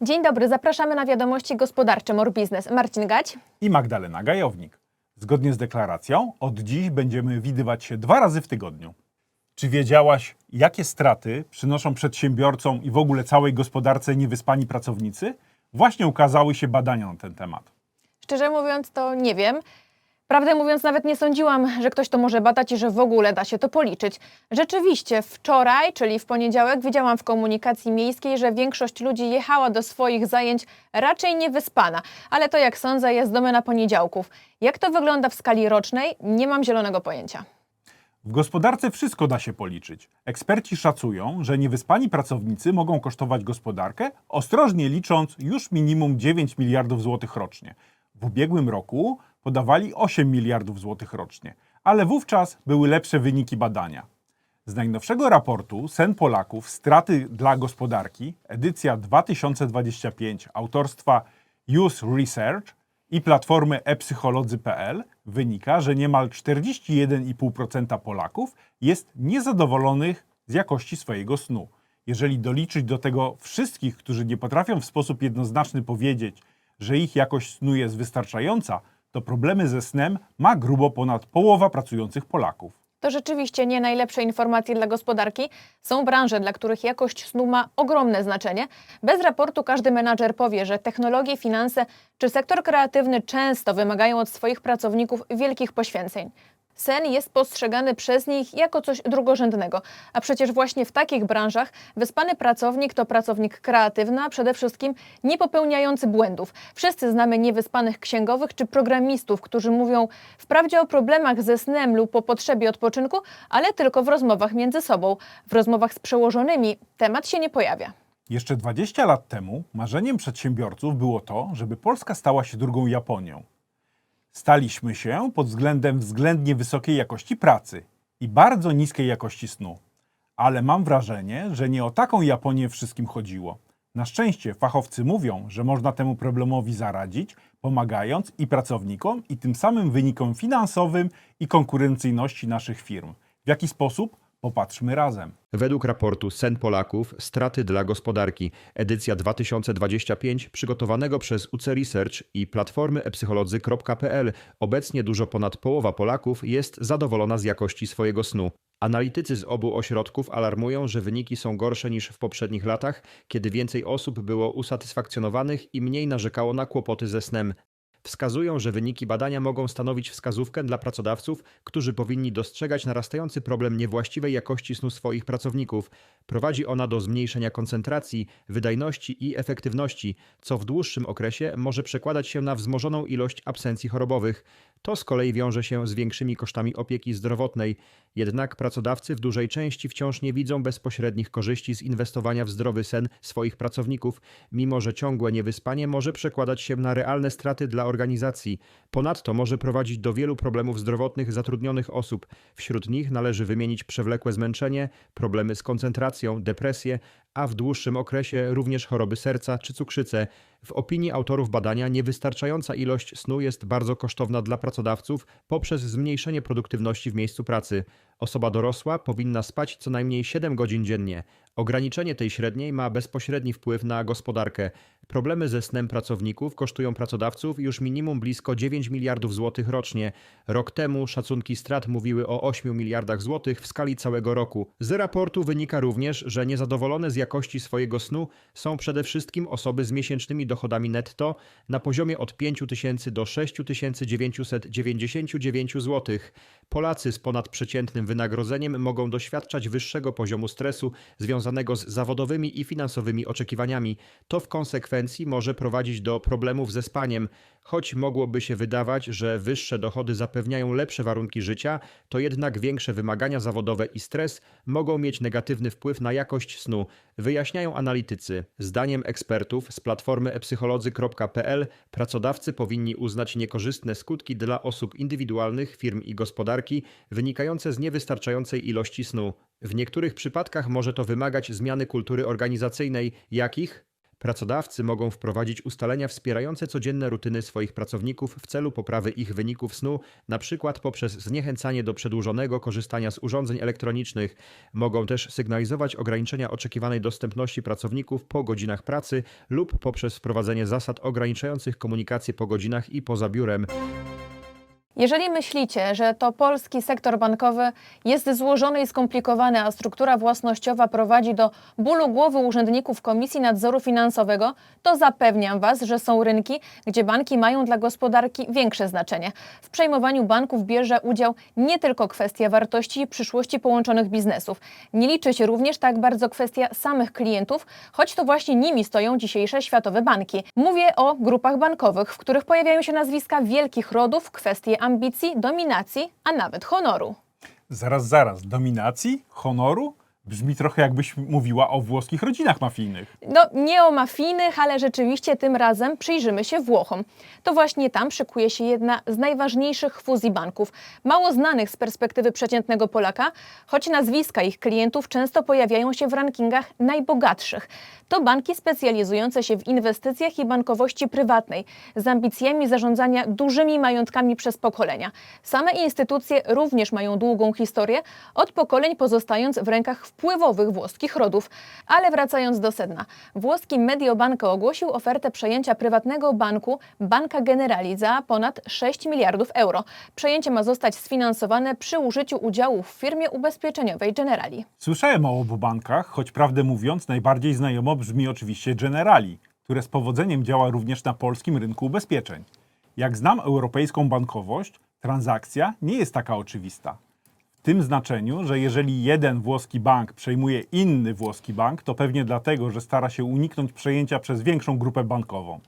Dzień dobry, zapraszamy na wiadomości gospodarcze More Business. Marcin Gać. i Magdalena Gajownik. Zgodnie z deklaracją, od dziś będziemy widywać się dwa razy w tygodniu. Czy wiedziałaś, jakie straty przynoszą przedsiębiorcom i w ogóle całej gospodarce niewyspani pracownicy? Właśnie ukazały się badania na ten temat. Szczerze mówiąc, to nie wiem. Prawdę mówiąc, nawet nie sądziłam, że ktoś to może badać i że w ogóle da się to policzyć. Rzeczywiście, wczoraj, czyli w poniedziałek, widziałam w komunikacji miejskiej, że większość ludzi jechała do swoich zajęć raczej niewyspana. Ale to, jak sądzę, jest domena poniedziałków. Jak to wygląda w skali rocznej, nie mam zielonego pojęcia. W gospodarce wszystko da się policzyć. Eksperci szacują, że niewyspani pracownicy mogą kosztować gospodarkę, ostrożnie licząc, już minimum 9 miliardów złotych rocznie. W ubiegłym roku podawali 8 miliardów złotych rocznie, ale wówczas były lepsze wyniki badania. Z najnowszego raportu Sen Polaków Straty dla gospodarki, edycja 2025 autorstwa Use Research i platformy epsycholodzy.pl wynika, że niemal 41,5% Polaków jest niezadowolonych z jakości swojego snu. Jeżeli doliczyć do tego wszystkich, którzy nie potrafią w sposób jednoznaczny powiedzieć, że ich jakość snu jest wystarczająca, to problemy ze snem ma grubo ponad połowa pracujących Polaków. To rzeczywiście nie najlepsze informacje dla gospodarki. Są branże, dla których jakość snu ma ogromne znaczenie. Bez raportu każdy menadżer powie, że technologie, finanse czy sektor kreatywny często wymagają od swoich pracowników wielkich poświęceń. Sen jest postrzegany przez nich jako coś drugorzędnego, a przecież właśnie w takich branżach wyspany pracownik to pracownik kreatywny, a przede wszystkim nie popełniający błędów. Wszyscy znamy niewyspanych księgowych czy programistów, którzy mówią wprawdzie o problemach ze snem lub o potrzebie odpoczynku, ale tylko w rozmowach między sobą. W rozmowach z przełożonymi temat się nie pojawia. Jeszcze 20 lat temu marzeniem przedsiębiorców było to, żeby Polska stała się drugą Japonią. Staliśmy się pod względem względnie wysokiej jakości pracy i bardzo niskiej jakości snu. Ale mam wrażenie, że nie o taką Japonię wszystkim chodziło. Na szczęście fachowcy mówią, że można temu problemowi zaradzić, pomagając i pracownikom, i tym samym wynikom finansowym i konkurencyjności naszych firm. W jaki sposób? Popatrzmy razem. Według raportu Sen Polaków Straty dla gospodarki, edycja 2025, przygotowanego przez UC Research i platformy epsycholodzy.pl, obecnie dużo ponad połowa Polaków jest zadowolona z jakości swojego snu. Analitycy z obu ośrodków alarmują, że wyniki są gorsze niż w poprzednich latach, kiedy więcej osób było usatysfakcjonowanych i mniej narzekało na kłopoty ze snem. Wskazują, że wyniki badania mogą stanowić wskazówkę dla pracodawców, którzy powinni dostrzegać narastający problem niewłaściwej jakości snu swoich pracowników. Prowadzi ona do zmniejszenia koncentracji, wydajności i efektywności, co w dłuższym okresie może przekładać się na wzmożoną ilość absencji chorobowych. To z kolei wiąże się z większymi kosztami opieki zdrowotnej. Jednak pracodawcy w dużej części wciąż nie widzą bezpośrednich korzyści z inwestowania w zdrowy sen swoich pracowników, mimo że ciągłe niewyspanie może przekładać się na realne straty dla organizacji. Ponadto może prowadzić do wielu problemów zdrowotnych zatrudnionych osób. Wśród nich należy wymienić przewlekłe zmęczenie, problemy z koncentracją, depresję, a w dłuższym okresie również choroby serca czy cukrzycę. W opinii autorów badania niewystarczająca ilość snu jest bardzo kosztowna dla pracodawców poprzez zmniejszenie produktywności w miejscu pracy. Osoba dorosła powinna spać co najmniej 7 godzin dziennie. Ograniczenie tej średniej ma bezpośredni wpływ na gospodarkę. Problemy ze snem pracowników kosztują pracodawców już minimum blisko 9 miliardów złotych rocznie. Rok temu szacunki strat mówiły o 8 miliardach złotych w skali całego roku. Z raportu wynika również, że niezadowolone z jakości swojego snu są przede wszystkim osoby z miesięcznymi dochodami netto na poziomie od 5 tysięcy do 6999 zł. Polacy z ponadprzeciętnym wynagrodzeniem mogą doświadczać wyższego poziomu stresu związanego z zawodowymi i finansowymi oczekiwaniami. To w konsekwencji może prowadzić do problemów ze spaniem. Choć mogłoby się wydawać, że wyższe dochody zapewniają lepsze warunki życia, to jednak większe wymagania zawodowe i stres mogą mieć negatywny wpływ na jakość snu, wyjaśniają analitycy. Zdaniem ekspertów z platformy epsycholodzy.pl pracodawcy powinni uznać niekorzystne skutki dla osób indywidualnych, firm i gospodarki wynikające z niewystarczającej ilości snu. W niektórych przypadkach może to wymagać zmiany kultury organizacyjnej, jakich Pracodawcy mogą wprowadzić ustalenia wspierające codzienne rutyny swoich pracowników w celu poprawy ich wyników snu, przykład poprzez zniechęcanie do przedłużonego korzystania z urządzeń elektronicznych. Mogą też sygnalizować ograniczenia oczekiwanej dostępności pracowników po godzinach pracy lub poprzez wprowadzenie zasad ograniczających komunikację po godzinach i poza biurem. Jeżeli myślicie, że to polski sektor bankowy jest złożony i skomplikowany, a struktura własnościowa prowadzi do bólu głowy urzędników Komisji Nadzoru Finansowego, to zapewniam Was, że są rynki, gdzie banki mają dla gospodarki większe znaczenie. W przejmowaniu banków bierze udział nie tylko kwestia wartości i przyszłości połączonych biznesów. Nie liczy się również tak bardzo kwestia samych klientów, choć to właśnie nimi stoją dzisiejsze światowe banki. Mówię o grupach bankowych, w których pojawiają się nazwiska wielkich rodów, kwestie ambicji, dominacji, a nawet honoru. Zaraz, zaraz. Dominacji? Honoru? Brzmi trochę jakbyś mówiła o włoskich rodzinach mafijnych. No, nie o mafijnych, ale rzeczywiście tym razem przyjrzymy się Włochom. To właśnie tam szykuje się jedna z najważniejszych fuzji banków, mało znanych z perspektywy przeciętnego Polaka, choć nazwiska ich klientów często pojawiają się w rankingach najbogatszych. To banki specjalizujące się w inwestycjach i bankowości prywatnej, z ambicjami zarządzania dużymi majątkami przez pokolenia. Same instytucje również mają długą historię, od pokoleń pozostając w rękach wpływowych włoskich rodów. Ale wracając do sedna. Włoski Mediobanco ogłosił ofertę przejęcia prywatnego banku Banca Generali za ponad 6 miliardów euro. Przejęcie ma zostać sfinansowane przy użyciu udziałów w firmie ubezpieczeniowej Generali. Słyszałem o obu bankach, choć prawdę mówiąc, najbardziej znajomo brzmi oczywiście Generali, które z powodzeniem działa również na polskim rynku ubezpieczeń. Jak znam europejską bankowość, transakcja nie jest taka oczywista. Tym znaczeniu, że jeżeli jeden włoski bank przejmuje inny włoski bank, to pewnie dlatego, że stara się uniknąć przejęcia przez większą grupę bankową.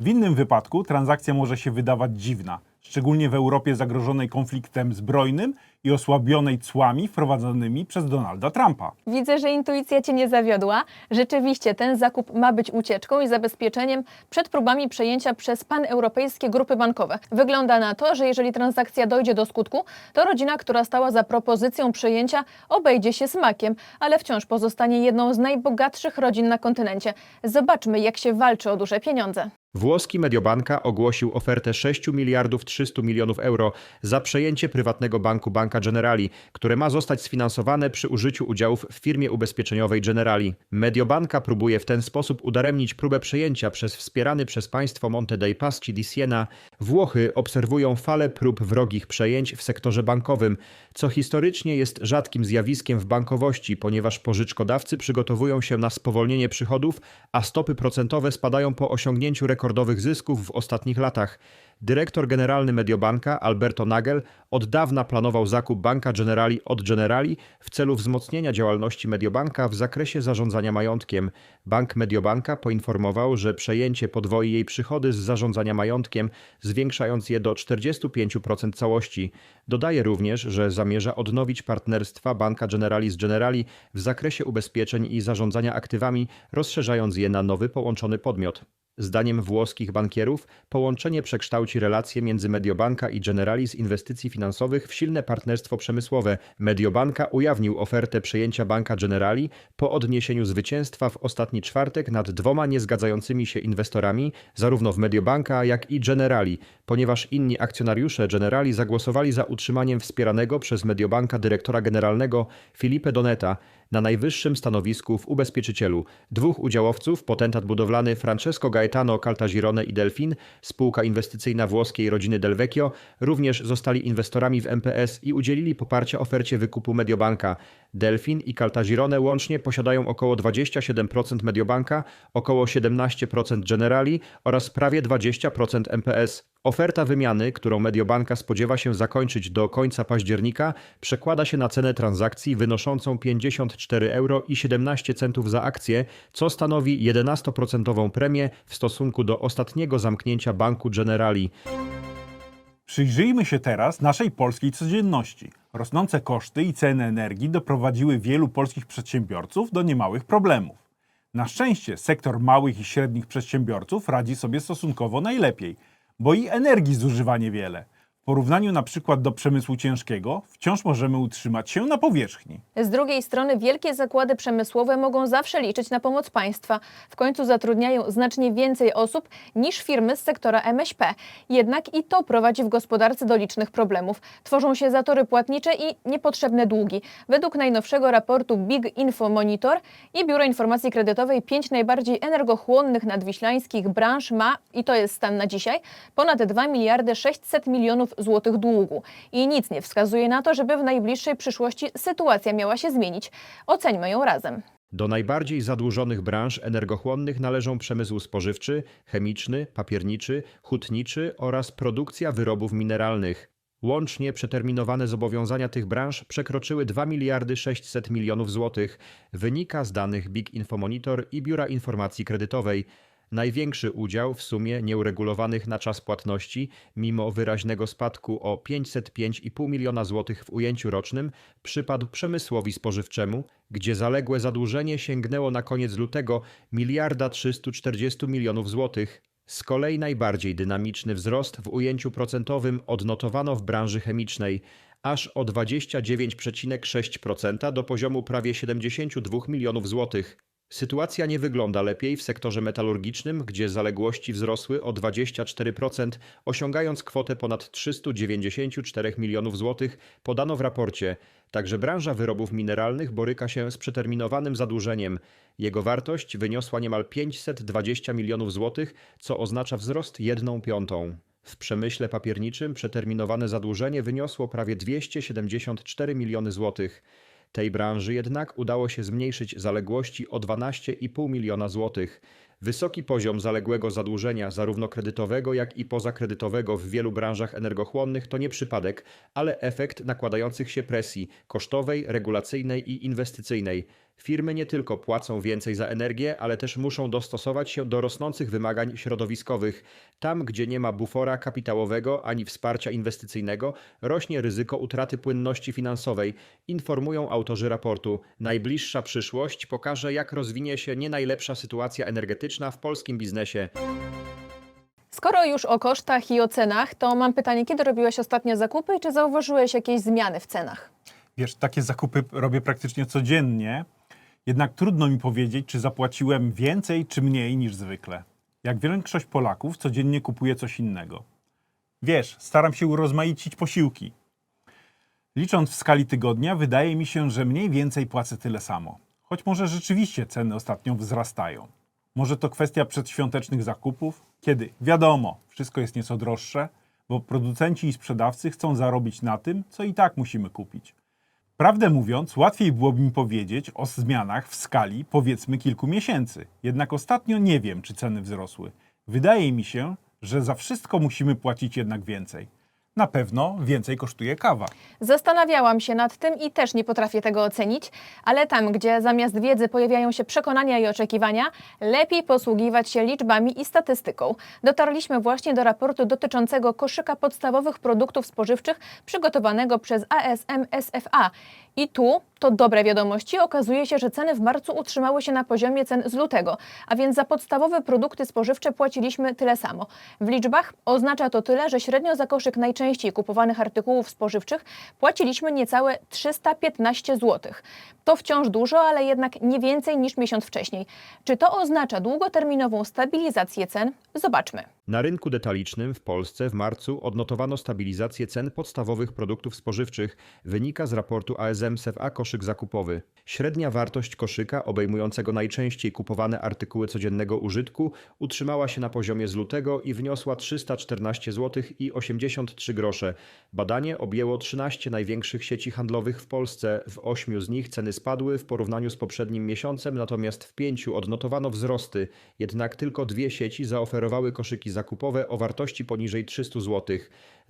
W innym wypadku transakcja może się wydawać dziwna, szczególnie w Europie zagrożonej konfliktem zbrojnym i osłabionej cłami wprowadzonymi przez Donalda Trumpa. Widzę, że intuicja Cię nie zawiodła. Rzeczywiście ten zakup ma być ucieczką i zabezpieczeniem przed próbami przejęcia przez paneuropejskie grupy bankowe. Wygląda na to, że jeżeli transakcja dojdzie do skutku, to rodzina, która stała za propozycją przejęcia, obejdzie się smakiem, ale wciąż pozostanie jedną z najbogatszych rodzin na kontynencie. Zobaczmy, jak się walczy o duże pieniądze. Włoski Mediobanca ogłosił ofertę 6 miliardów 300 milionów euro za przejęcie prywatnego banku Banca Generali, które ma zostać sfinansowane przy użyciu udziałów w firmie ubezpieczeniowej Generali. Mediobanca próbuje w ten sposób udaremnić próbę przejęcia przez wspierany przez państwo Monte dei Paschi di Siena. Włochy obserwują falę prób wrogich przejęć w sektorze bankowym, co historycznie jest rzadkim zjawiskiem w bankowości, ponieważ pożyczkodawcy przygotowują się na spowolnienie przychodów, a stopy procentowe spadają po osiągnięciu rekordowych zysków w ostatnich latach. Dyrektor generalny Mediobanca Alberto Nagel od dawna planował zakup Banka Generali od Generali w celu wzmocnienia działalności Mediobanca w zakresie zarządzania majątkiem. Bank Mediobanca poinformował, że przejęcie podwoi jej przychody z zarządzania majątkiem, zwiększając je do 45% całości. Dodaje również, że zamierza odnowić partnerstwa Banka Generali z Generali w zakresie ubezpieczeń i zarządzania aktywami, rozszerzając je na nowy połączony podmiot. Zdaniem włoskich bankierów połączenie przekształci relacje między Mediobanca i Generali z inwestycji finansowych w silne partnerstwo przemysłowe. Mediobanca ujawnił ofertę przejęcia banka Generali po odniesieniu zwycięstwa w ostatni czwartek nad dwoma niezgadzającymi się inwestorami, zarówno w Mediobanca, jak i Generali, ponieważ inni akcjonariusze Generali zagłosowali za utrzymaniem wspieranego przez Mediobanca dyrektora generalnego Filipe Doneta na najwyższym stanowisku w ubezpieczycielu. Dwóch udziałowców, potentat budowlany Francesco Gaetano Caltagirone i Delfin, spółka inwestycyjna włoskiej rodziny Del Vecchio, również zostali inwestorami w MPS i udzielili poparcia ofercie wykupu Mediobanca. Delfin i Caltagirone łącznie posiadają około 27% Mediobanca, około 17% Generali oraz prawie 20% MPS. Oferta wymiany, którą Mediobanca spodziewa się zakończyć do końca października, przekłada się na cenę transakcji wynoszącą 54 euro i 17 centów za akcję, co stanowi 11% premię w stosunku do ostatniego zamknięcia banku Generali. Przyjrzyjmy się teraz naszej polskiej codzienności. Rosnące koszty i ceny energii doprowadziły wielu polskich przedsiębiorców do niemałych problemów. Na szczęście sektor małych i średnich przedsiębiorców radzi sobie stosunkowo najlepiej, bo i energii zużywa niewiele. Porównaniu na przykład do przemysłu ciężkiego wciąż możemy utrzymać się na powierzchni. Z drugiej strony wielkie zakłady przemysłowe mogą zawsze liczyć na pomoc państwa. W końcu zatrudniają znacznie więcej osób niż firmy z sektora MŚP. Jednak i to prowadzi w gospodarce do licznych problemów. Tworzą się zatory płatnicze i niepotrzebne długi. Według najnowszego raportu Big Info Monitor i Biuro Informacji Kredytowej pięć najbardziej energochłonnych nadwiślańskich branż ma, i to jest stan na dzisiaj, ponad 2 miliardy 600 milionów złotych długu. I nic nie wskazuje na to, żeby w najbliższej przyszłości sytuacja miała się zmienić. Oceńmy ją razem. Do najbardziej zadłużonych branż energochłonnych należą przemysł spożywczy, chemiczny, papierniczy, hutniczy oraz produkcja wyrobów mineralnych. Łącznie przeterminowane zobowiązania tych branż przekroczyły 2 miliardy 600 milionów złotych, wynika z danych Big Info Monitor i Biura Informacji Kredytowej. Największy udział w sumie nieuregulowanych na czas płatności, mimo wyraźnego spadku o 505,5 miliona złotych w ujęciu rocznym, przypadł przemysłowi spożywczemu, gdzie zaległe zadłużenie sięgnęło na koniec lutego miliarda 340 milionów złotych. Z kolei najbardziej dynamiczny wzrost w ujęciu procentowym odnotowano w branży chemicznej, aż o 29,6% do poziomu prawie 72 milionów złotych. Sytuacja nie wygląda lepiej w sektorze metalurgicznym, gdzie zaległości wzrosły o 24%, osiągając kwotę ponad 394 milionów złotych, podano w raporcie. Także branża wyrobów mineralnych boryka się z przeterminowanym zadłużeniem. Jego wartość wyniosła niemal 520 milionów złotych, co oznacza wzrost 1 piątą. W przemyśle papierniczym przeterminowane zadłużenie wyniosło prawie 274 miliony złotych. Tej branży jednak udało się zmniejszyć zaległości o 12,5 miliona złotych. Wysoki poziom zaległego zadłużenia, zarówno kredytowego, jak i pozakredytowego w wielu branżach energochłonnych to nie przypadek, ale efekt nakładających się presji kosztowej, regulacyjnej i inwestycyjnej. Firmy nie tylko płacą więcej za energię, ale też muszą dostosować się do rosnących wymagań środowiskowych. Tam, gdzie nie ma bufora kapitałowego ani wsparcia inwestycyjnego, rośnie ryzyko utraty płynności finansowej, informują autorzy raportu. Najbliższa przyszłość pokaże, jak rozwinie się nie najlepsza sytuacja energetyczna w polskim biznesie. Skoro już o kosztach i o cenach, to mam pytanie, kiedy robiłeś ostatnio zakupy i czy zauważyłeś jakieś zmiany w cenach? Wiesz, takie zakupy robię praktycznie codziennie, jednak trudno mi powiedzieć, czy zapłaciłem więcej czy mniej niż zwykle. Jak większość Polaków, codziennie kupuję coś innego. Wiesz, staram się urozmaicić posiłki. Licząc w skali tygodnia, wydaje mi się, że mniej więcej płacę tyle samo. Choć może rzeczywiście ceny ostatnio wzrastają. Może to kwestia przedświątecznych zakupów, kiedy, wiadomo, wszystko jest nieco droższe, bo producenci i sprzedawcy chcą zarobić na tym, co i tak musimy kupić. Prawdę mówiąc, łatwiej byłoby mi powiedzieć o zmianach w skali powiedzmy kilku miesięcy. Jednak ostatnio nie wiem, czy ceny wzrosły. Wydaje mi się, że za wszystko musimy płacić jednak więcej. Na pewno więcej kosztuje kawa. Zastanawiałam się nad tym i też nie potrafię tego ocenić, ale tam, gdzie zamiast wiedzy pojawiają się przekonania i oczekiwania, lepiej posługiwać się liczbami i statystyką. Dotarliśmy właśnie do raportu dotyczącego koszyka podstawowych produktów spożywczych przygotowanego przez ASM SFA. I tu to dobre wiadomości. Okazuje się, że ceny w marcu utrzymały się na poziomie cen z lutego, a więc za podstawowe produkty spożywcze płaciliśmy tyle samo. W liczbach oznacza to tyle, że średnio za koszyk najczęściej kupowanych artykułów spożywczych płaciliśmy niecałe 315 zł. To wciąż dużo, ale jednak nie więcej niż miesiąc wcześniej. Czy to oznacza długoterminową stabilizację cen? Zobaczmy. Na rynku detalicznym w Polsce w marcu odnotowano stabilizację cen podstawowych produktów spożywczych, wynika z raportu ASM SFA koszyk zakupowy. Średnia wartość koszyka obejmującego najczęściej kupowane artykuły codziennego użytku utrzymała się na poziomie z lutego i wyniosła 314 zł i 83 grosze. Badanie objęło 13 największych sieci handlowych w Polsce. W ośmiu z nich ceny spadły w porównaniu z poprzednim miesiącem, natomiast w pięciu odnotowano wzrosty. Jednak tylko dwie sieci zaoferowały koszyki zakupowe o wartości poniżej 300 zł.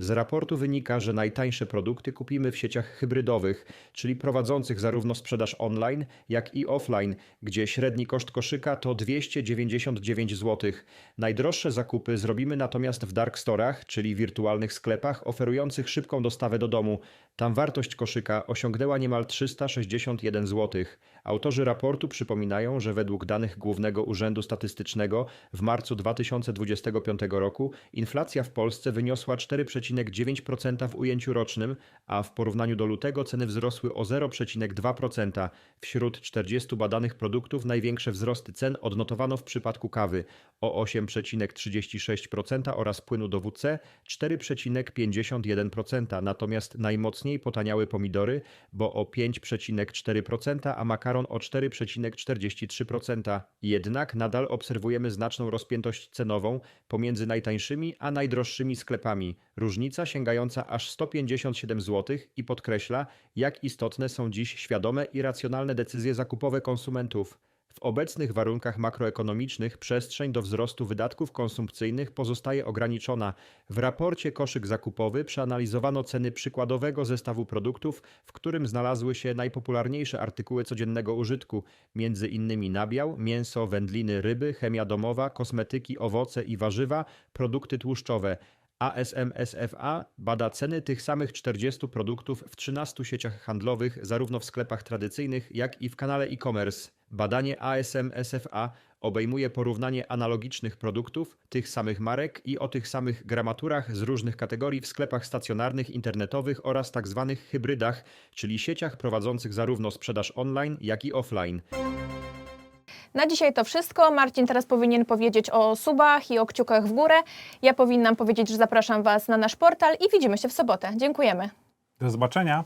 Z raportu wynika, że najtańsze produkty kupimy w sieciach hybrydowych, czyli prowadzących zarówno sprzedaż online, jak i offline, gdzie średni koszt koszyka to 299 zł. Najdroższe zakupy zrobimy natomiast w dark storach, czyli wirtualnych sklepach oferujących szybką dostawę do domu. Tam wartość koszyka osiągnęła niemal 361 zł, Autorzy raportu przypominają, że według danych Głównego Urzędu Statystycznego w marcu 2025 roku inflacja w Polsce wyniosła 4,9% w ujęciu rocznym, a w porównaniu do lutego ceny wzrosły o 0,2%. Wśród 40 badanych produktów największe wzrosty cen odnotowano w przypadku kawy o 8,36% oraz płynu do WC 4,51%, natomiast najmocniej potaniały pomidory, bo o 5,4%, a makaron o 4,43%. Jednak nadal obserwujemy znaczną rozpiętość cenową pomiędzy najtańszymi a najdroższymi sklepami. Sięgająca aż 157 zł i podkreśla, jak istotne są dziś świadome i racjonalne decyzje zakupowe konsumentów. W obecnych warunkach makroekonomicznych przestrzeń do wzrostu wydatków konsumpcyjnych pozostaje ograniczona. W raporcie Koszyk Zakupowy przeanalizowano ceny przykładowego zestawu produktów, w którym znalazły się najpopularniejsze artykuły codziennego użytku, innymi nabiał, mięso, wędliny, ryby, chemia domowa, kosmetyki, owoce i warzywa, produkty tłuszczowe. ASM SFA bada ceny tych samych 40 produktów w 13 sieciach handlowych, zarówno w sklepach tradycyjnych, jak i w kanale e-commerce. Badanie ASM SFA obejmuje porównanie analogicznych produktów, tych samych marek i o tych samych gramaturach z różnych kategorii w sklepach stacjonarnych, internetowych oraz tzw. hybrydach, czyli sieciach prowadzących zarówno sprzedaż online, jak i offline. Na dzisiaj to wszystko. Marcin teraz powinien powiedzieć o subach i o kciukach w górę. Ja powinnam powiedzieć, że zapraszam Was na nasz portal i widzimy się w sobotę. Dziękujemy. Do zobaczenia.